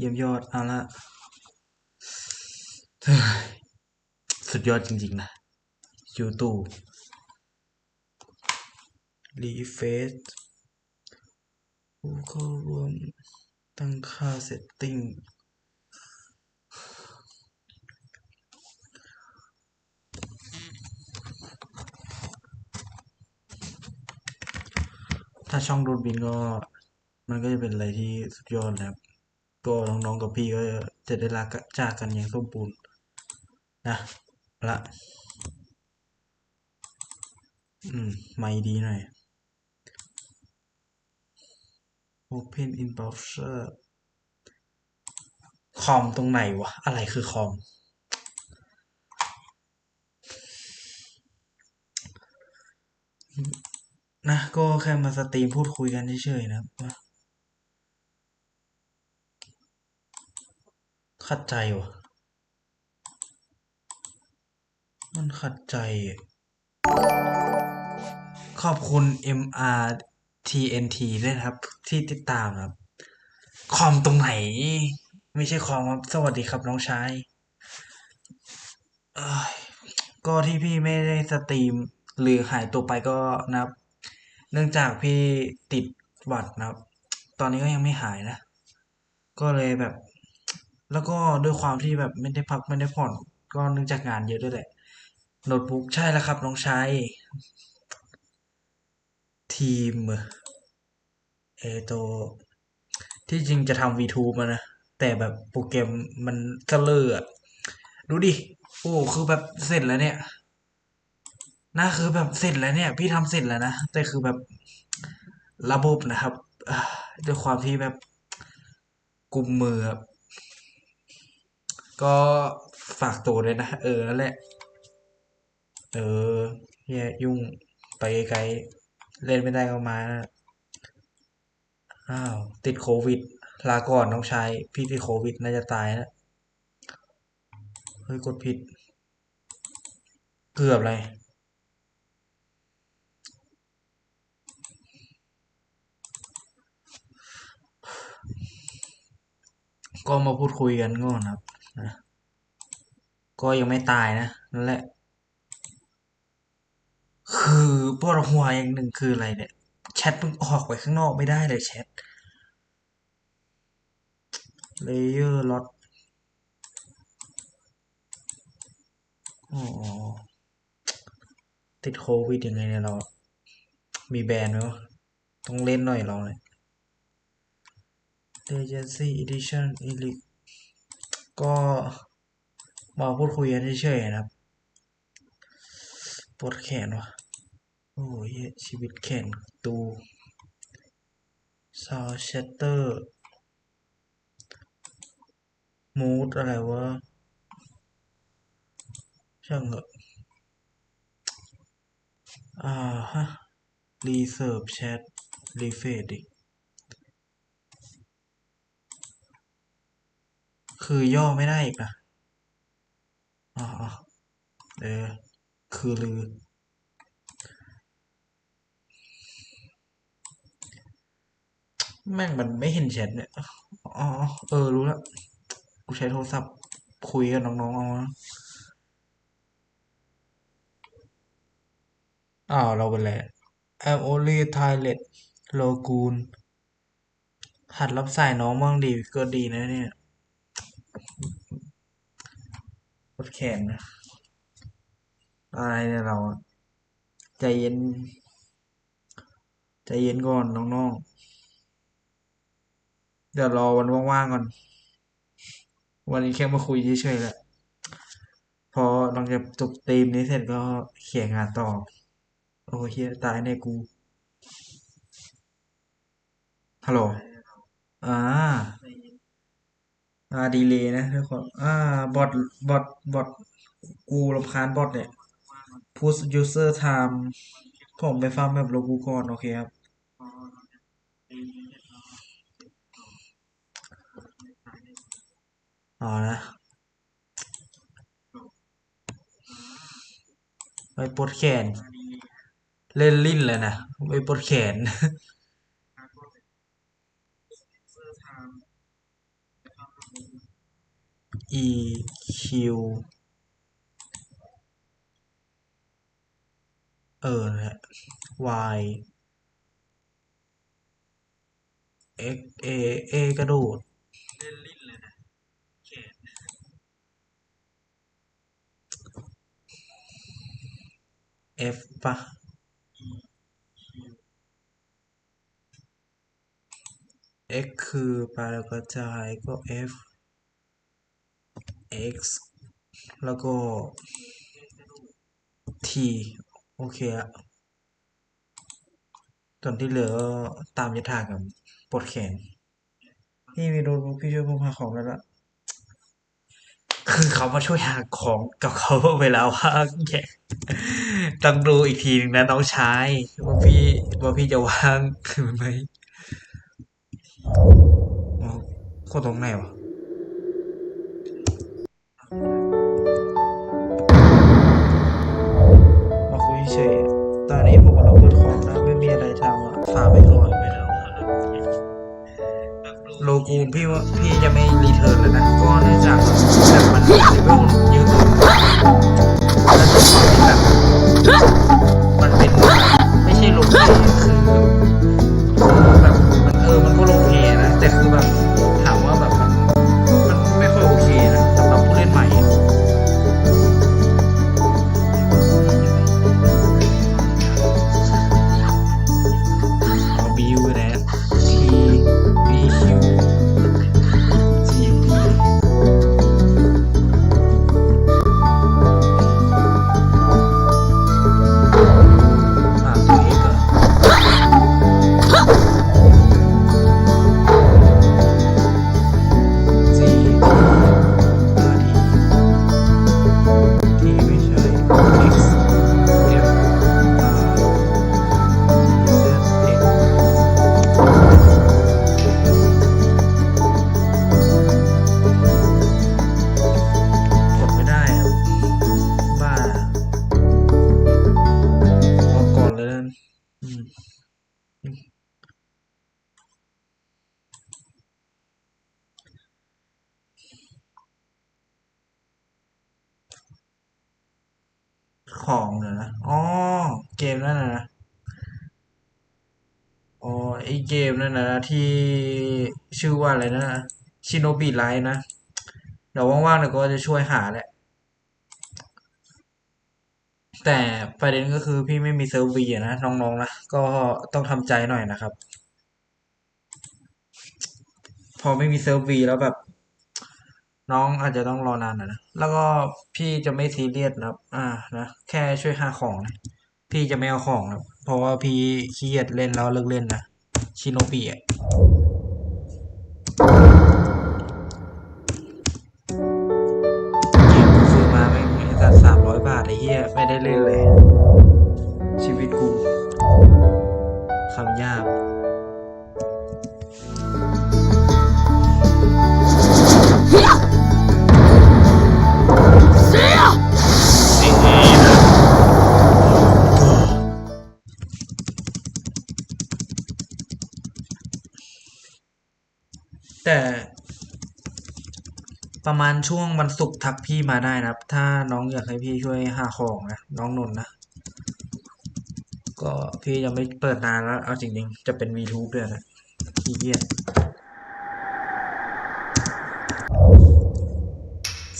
เยี่ยมยอดเอาละสุดยอดจริงๆนะยูทูบรีเฟซผู้เข้าร่วมตั้งค่าเซตติ้งถ้าช่องโดนบินก็ มันก็จะเป็นอะไรที่สุดยอดนะครับ ก็น้องๆกับพี่ก็จะได้ลาจากกันอย่างสมบูรณ์นะละอืม ไม่ดีหน่อย Open in browser คอมตรงไหนวะ อะไรคือคอม นะ ก็แค่มาสตรีมพูดคุยกันเฉยๆนะครับว่า ขัดใจวะมันขัดใจ ขอบคุณ MRTNT ด้วยนะครับ ที่ติดตามครับ คอมตรงไหน ไม่ใช่คอมครับ สวัสดีครับน้องชายเอ้ยก็ที่พี่ไม่ได้สตรีม หรือหายตัวไปก็นะครับ เนื่องจากพี่ติดหวัดนะครับ ตอนนี้ก็ยังไม่หายนะ ก็เลยแบบ แล้วก็ด้วยความที่แบบไม่ได้พักไม่ได้ผ่อน ก็เนื่องจากงานเยอะด้วยแหละ โน้ตบุ๊กใช่แล้วครับน้องชายทีมเอโตวที่จริงจะทำ VTube มานะ แต่แบบโปรแกรมมันเสลออะดูดิ โอ้คือแบบเสร็จแล้วเนี่ยนะคือแบบเสร็จแล้วเนี่ย พี่ทำเสร็จแล้วนะ แต่คือแบบระบบนะครับด้วยความที่แบบกุมมือ ก็ฝากตัวเลยนะ เออ นั่นแหละ เออแย่ยุ่งไปไกลเล่นไม่ได้ก็มานะอ้าว ติดโควิด ลาก่อนน้องชาย พี่ติดโควิด น่าจะตายนะเฮ้ย กดผิด เกือบเลยก็มาพูดคุยกันก่อนครับ นะก็ยังไม่ตายนะนั่นแหละ คือปวดหัวอย่างหนึ่งคืออะไรเนี่ยแชทเพิ่งออกไปข้างนอกไม่ได้เลยแชทเลเยอร์ล็อตอ๋อติดโควิดยังไงเนี่ยเรา มีแบรนไหมวะต้องเล่นหน่อยเราเนี่ย Legacy Edition Elite ก็มาพูดคุยกันเฉยๆนะครับปวดแขนวะโอ้ยชีวิตแขนตูซาวเชตเตอร์มูดอะไรวะ ช่างเหอะอ่าฮะรีเซิร์ฟแชทรีเฟดดิ คือย่อไม่ได้อีกนะอ๋อเออคือลือ แม่งมันไม่เห็นแชทเนี่ยอ๋อเออ รู้แล้วกูใช้โทรศัพท์คุยกับน้องๆเอานะอ้าว เราเป็นไร I'm only Thailand Logoon หัดรับสายน้องบ้างดีก็ดีนะเนี่ยปว ดแขนนะ อะไรเนี่ยเราใจเย็น ใจเย็นก่อนน้องๆ เดี๋ยวรอวันว่างๆก่อน วันนี้แค่มาคุยเฉยๆแหละ พอหลังจากจบตีมนี้เสร็จก็เขียนงานต่อ โอ้เฮียตายในกู ฮัลโหล อ่า อ่าดีเลยนะทุกคนอ่าบอทบอทบอทกูรำคาญบอทเนี่ย push user time ผมไปฟังแบบโลกูก่อน โอเคครับอ๋อนะไปปวดแขน เล่นลิ้นเลยนะไปปวดแขน E Q เออนะฮะ Y X A A กระโดดเล่นลิ้นเลยนะแขน F ปะ X คือปลาแล้วกระจายก็ F X แล้วก็ T โอเคอะส่วนที่เหลือก็ตามยถากรรมปวดแขนพี่มีโดนพี่ช่วยผมหาของแล้วละคือเขามาช่วยหาของกับเขาไปแล้วว่าแกต้องดูอีกทีหนึงนะน้องชายว่าพี่ว่าพี่จะว่างไหมอ๋อโคตรตรงไหนวะ เฉยตอนนี้ผมกำลังพูดคอมนะไม่มีอะไรทำอะฝากไปก่อนไปแล้วโลกูพี่ว่าพี่จะไม่รีเทิร์นแล้วนะก็เนื่องจากแบบมันเลเวลเยอะเกินแล้วด้วยความที่แบบมันเป็นไม่ใช่โลเของเนยนะ อ๋อ เกมนั่นนะอ๋อไอเกมนั่นนะที่ชื่อว่าอะไรนะชิโนบิไลท์นะ เดี๋ยวว่างๆเดี๋ยวก็จะช่วยหาแหละ แต่ประเด็นก็คือพี่ไม่มีเซิร์ฟวีนะ น้องๆนะ ก็ต้องทำใจหน่อยนะครับ พอไม่มีเซิร์ฟวีแล้วแบบ น้องอาจจะต้องรอนานหน่อยนะ แล้วก็พี่จะไม่ซีเรียสนะครับ อ่านะแค่ช่วยหาของนะพี่จะไม่เอาของนะเพราะว่าพี่ขี้เกียจเล่นแล้วเลิกเล่นนะชิโนบิอะเกมกูซื้อมาไม่ไม่สักสามร้อยบาทไอ้เหี้ยไม่ได้เล่นเลย ชีวิตกูคำยาก แต่ประมาณช่วงวันศุกร์ทักพี่มาได้นะครับ ถ้าน้องอยากให้พี่ช่วยหาของนะ น้องนนท์นะ ก็พี่ยังไม่เปิดนานแล้ว เอาจริงๆ จะเป็น VTube ด้วยนะขี้เกียจ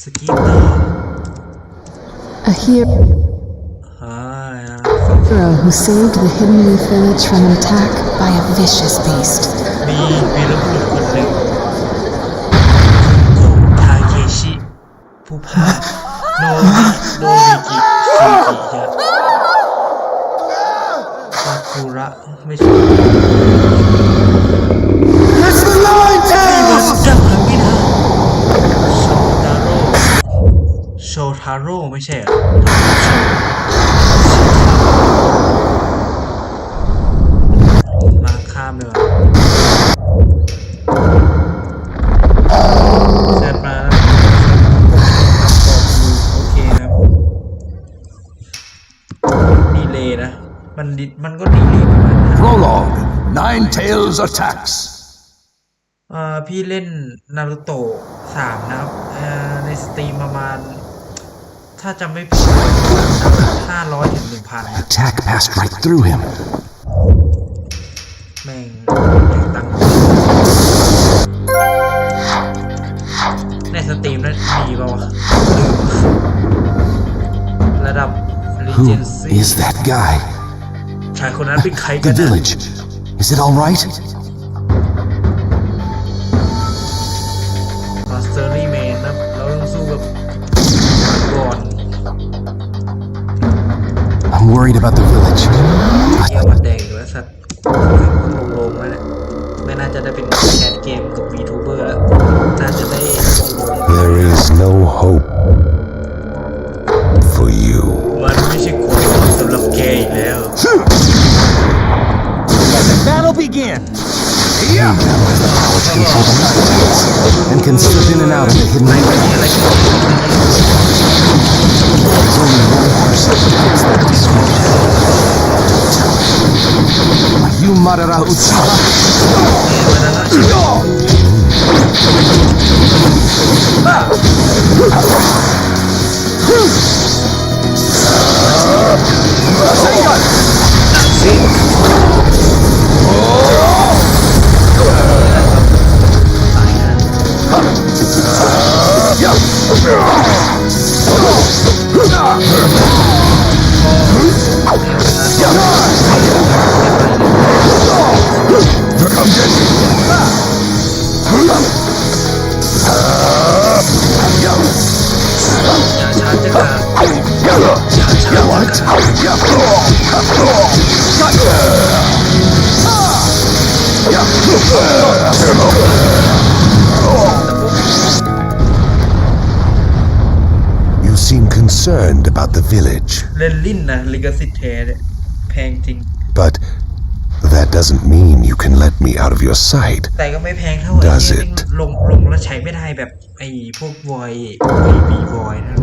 สกีตเตอร์ A hero ฮ่า who saved the hidden leaf village from an attack by a vicious beast. มีวีรบุรุษ ผู้พาโนบิโนมิกิซูกิยะซากุระไม่ใช่จับไม่ได้โชตาโร่โชทาโร่ไม่ใช่เหรอ Prologue Nine Tails attacks. เอ่อพี่เล่นนารูโตะสามนะครับเอ่อในสตรีมประมาณ ถ้าจำไม่ผิดห้าร้อยถึงหนึ่งพัน Attack passed right through him. แม่งถึงตังค์ในสตรีมนั้นมีป่าวะลืมระดับ Who Regency is that guy? ชายคนนั้นเป็นใครกั The นนะ village. Is it all right? มาสเตอรี่แมนนะเราต้องสู้กับก่อน I'm worried about the village. เยี่ยมันแดงอยู่แล้วสัตว์ลงๆแล้วเนี่ยไม่น่าจะได้เป็นแคสเกมกับ VTuber แล้ว น่าจะได้ลง There is no hope night attacks and can slip in and out of the hidden way. There's only one person that discord. Are you Madara Uchiha? You seem concerned about the village, เล่นลิ้นนะลิกซิตแท้เนี่ยแพงจริง but that doesn't mean you can let me out of your sight. แต่ก็ไม่แพงเท่าไอ้ Does เนี่ย it? ลงลงแล้วใช้ไม่ได้แบบไอ้พวกวอยไอ้บีวอยนั่น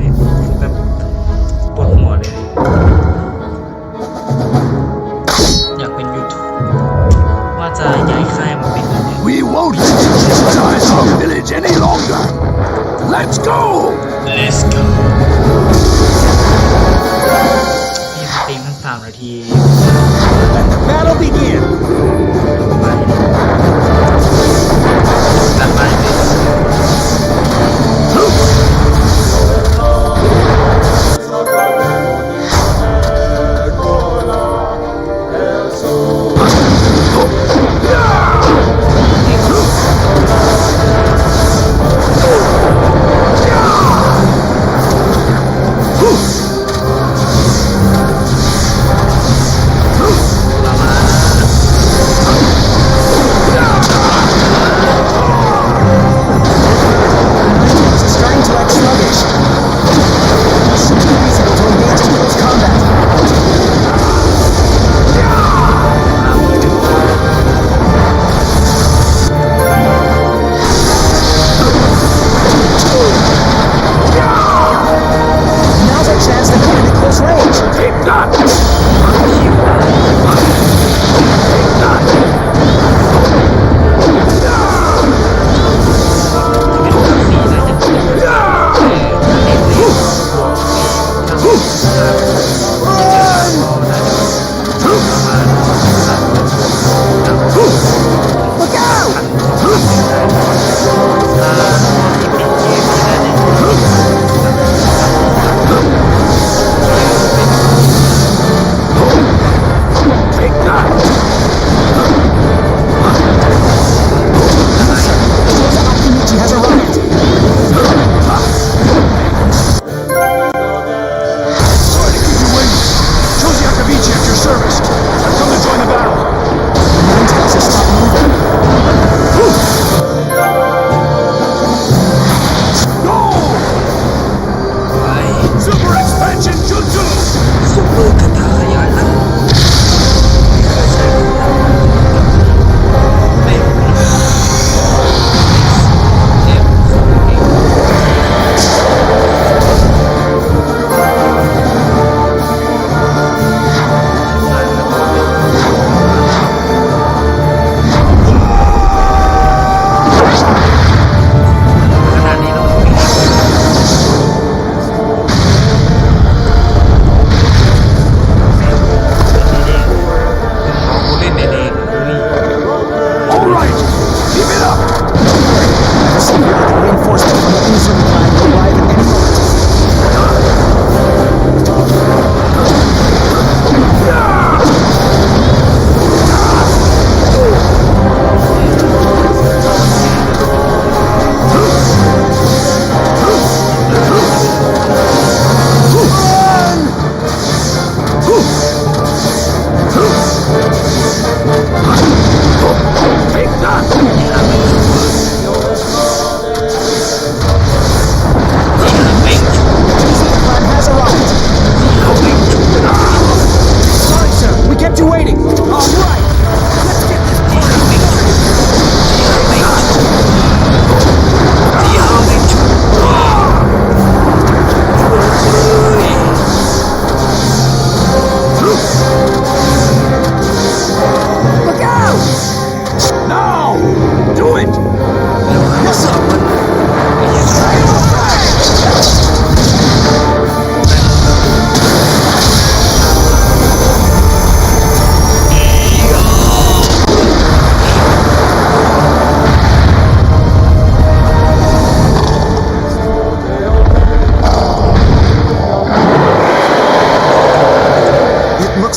won't jeopardize our village any longer. Let's go! Let's go นี่สตรีมทั้งสามนาที Let the battle begin!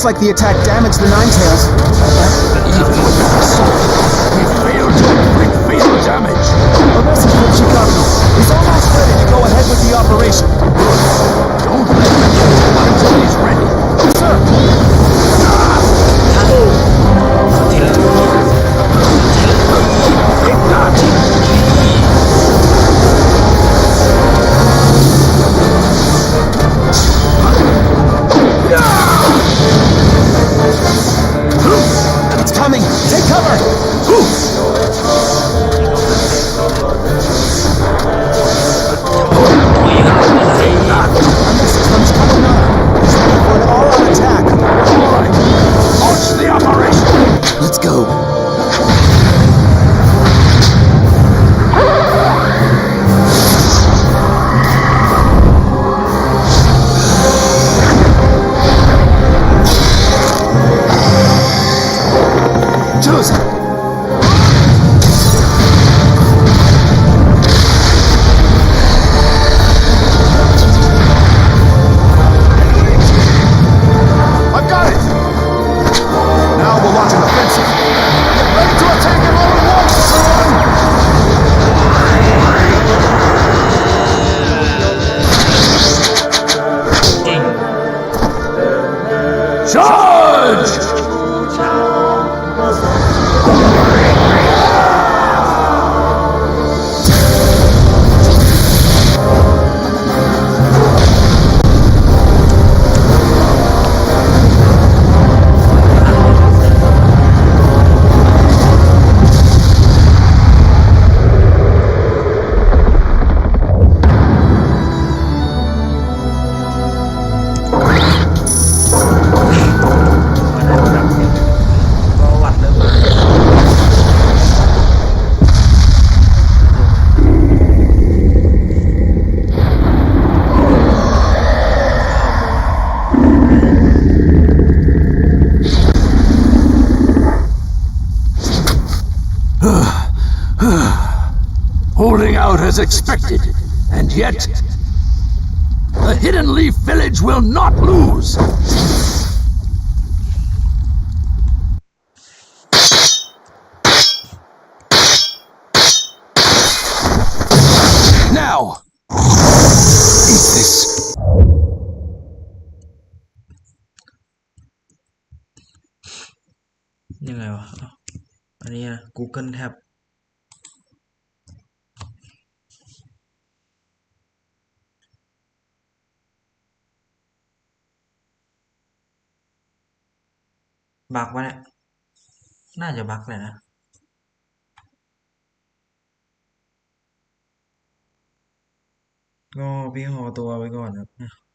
Like the attack damaged the Nine Tails. As expected, and yet the Hidden Leaf Village will not lose. Now, eat this. ยังไงวะอ้าวอันนี้นะ Google Tab บักวะเนี่ย น่าจะบักเลยนะก็พี่ขอตัวไปก่อนครับ